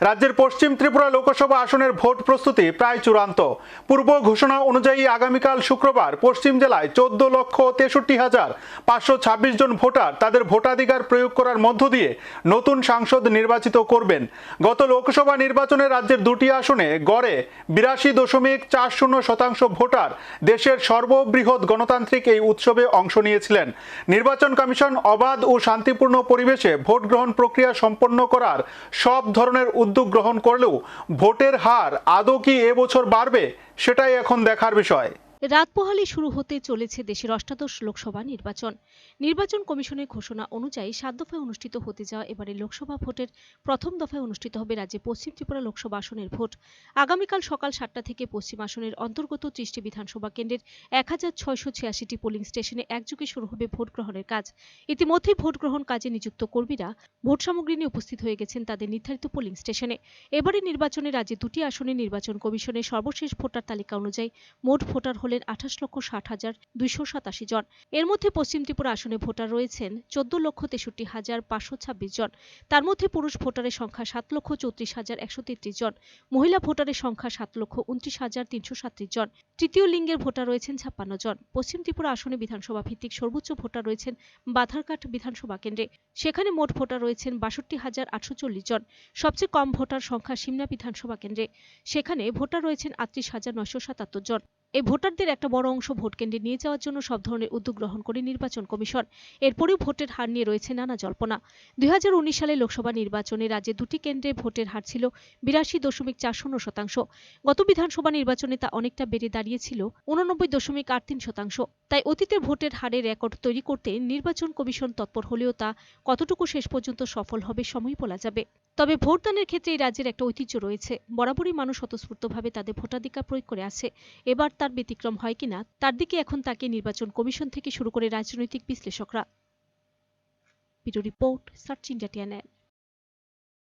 রাজ্যের পশ্চিম ত্রিপুরা লোকসভা আসনের ভোট প্রস্তুতি প্রায় চূড়ান্ত। পূর্ব ঘোষণা অনুযায়ী আগামীকাল শুক্রবার পশ্চিম জেলায় চোদ্দ লক্ষ তেষট্টি হাজার পাঁচশো ছাব্বিশ জন ভোটার তাদের ভোটাধিকার প্রয়োগ করার মধ্য দিয়ে নতুন সাংসদ নির্বাচিত করবেন। গত লোকসভা নির্বাচনে রাজ্যের দুটি আসনে গড়ে বিরাশি দশমিক চার শূন্য শতাংশ ভোটার দেশের সর্ববৃহৎ গণতান্ত্রিক এই উৎসবে অংশ নিয়েছিলেন। নির্বাচন কমিশন অবাধ ও শান্তিপূর্ণ পরিবেশে ভোট গ্রহণ প্রক্রিয়া সম্পন্ন করার সব ধরনের উদ্যোগ গ্রহণ করলেও ভোটের হার আদৌ কি এবছর বাড়বে সেটাই এখন দেখার বিষয়। রাত পোহালে শুরু হতে চলেছে দেশের অষ্টাদশ লোকসভা নির্বাচন। নির্বাচন কমিশনের ঘোষণা অনুযায়ী সাত দফায় অনুষ্ঠিত হতে যাওয়া এবারে লোকসভা ভোটের প্রথম দফায় অনুষ্ঠিত হবে রাজ্যে পশ্চিম ত্রিপুরা লোকসভা আসনের ভোট। আগামীকাল সকাল সাতটা থেকে পশ্চিম আসনের অন্তর্গত ত্রিশটি বিধানসভা কেন্দ্রের এক হাজার ছয়শো ছিয়াশিটি পোলিং স্টেশনে একযোগে শুরু হবে ভোট গ্রহণের কাজ। ইতিমধ্যেই ভোট গ্রহণ কাজে নিযুক্ত কর্মীরা ভোট সামগ্রী নিয়ে উপস্থিত হয়ে গেছেন তাদের নির্ধারিত পোলিং স্টেশনে। এবারে নির্বাচনে রাজ্যে দুটি আসনে নির্বাচন কমিশনের সর্বশেষ ভোটার তালিকা অনুযায়ী মোট ভোটার হলেন আঠাশ লক্ষ ষাট হাজার দুইশো সাতাশি জন। এর মধ্যে পশ্চিম ত্রিপুরা আসনে ভোটার রয়েছেন চোদ্দ লক্ষ তেষট্টি হাজার পাঁচশো ছাব্বিশ জন। তার মধ্যে পুরুষ ভোটারের সংখ্যা সাত লক্ষ চৌত্রিশ হাজার একশো তেত্রিশ জন। মহিলা ভোটারের সংখ্যা সাত লক্ষ উনত্রিশ হাজার তিনশো সাতত্রিশ জন। তৃতীয় লিঙ্গের ভোটার রয়েছেন ছাপ্পান্ন জন। পশ্চিম ত্রিপুরা আসনে বিধানসভা ভিত্তিক সর্বোচ্চ ভোটার রয়েছেন বাধারঘাট বিধানসভা কেন্দ্রে। সেখানে মোট ভোটার রয়েছেন বাষট্টি হাজার আটশো চল্লিশ জন। সবচেয়ে কম ভোটার সংখ্যা সিমনা বিধানসভা কেন্দ্রে। সেখানে ভোটার রয়েছেন আটত্রিশ হাজার নয়শো সাতাত্তর জন। এই ভোটারদের একটা বড় অংশ ভোট কেন্দ্রে নিয়ে যাওয়ার জন্য সব ধরনের উদ্যোগ গ্রহণ করে নির্বাচন কমিশন। এরপরেও ভোটের হার নিয়ে রয়েছে নানা জল্পনা। দুই হাজার উনিশ সালে লোকসভা নির্বাচনে রাজ্যে দুটি কেন্দ্রে ভোটের হার ছিল বিরাশি দশমিক চার শূন্য শতাংশ। গত বিধানসভা নির্বাচনে তা অনেকটা বেড়ে দাঁড়িয়েছিল উননব্বই দশমিক আট তিন শতাংশ। তাই অতীতের ভোটের হারের রেকর্ড তৈরি করতে নির্বাচন কমিশন তৎপর হলেও তা কতটুকু শেষ পর্যন্ত সফল হবে সময় বলা যাবে। তবে ভোটদানের ক্ষেত্রে এই রাজ্যের একটা ঐতিহ্য রয়েছে। বরাবরই মানুষ স্বতঃস্ফূর্তভাবে তাদের ভোটাধিকার প্রয়োগ করে আছে। এবার তার ব্যতিক্রম হয় কিনা, তার দিকে এখন তাকে নির্বাচন কমিশন থেকে শুরু করে রাজনৈতিক বিশ্লেষকরা। Report, search India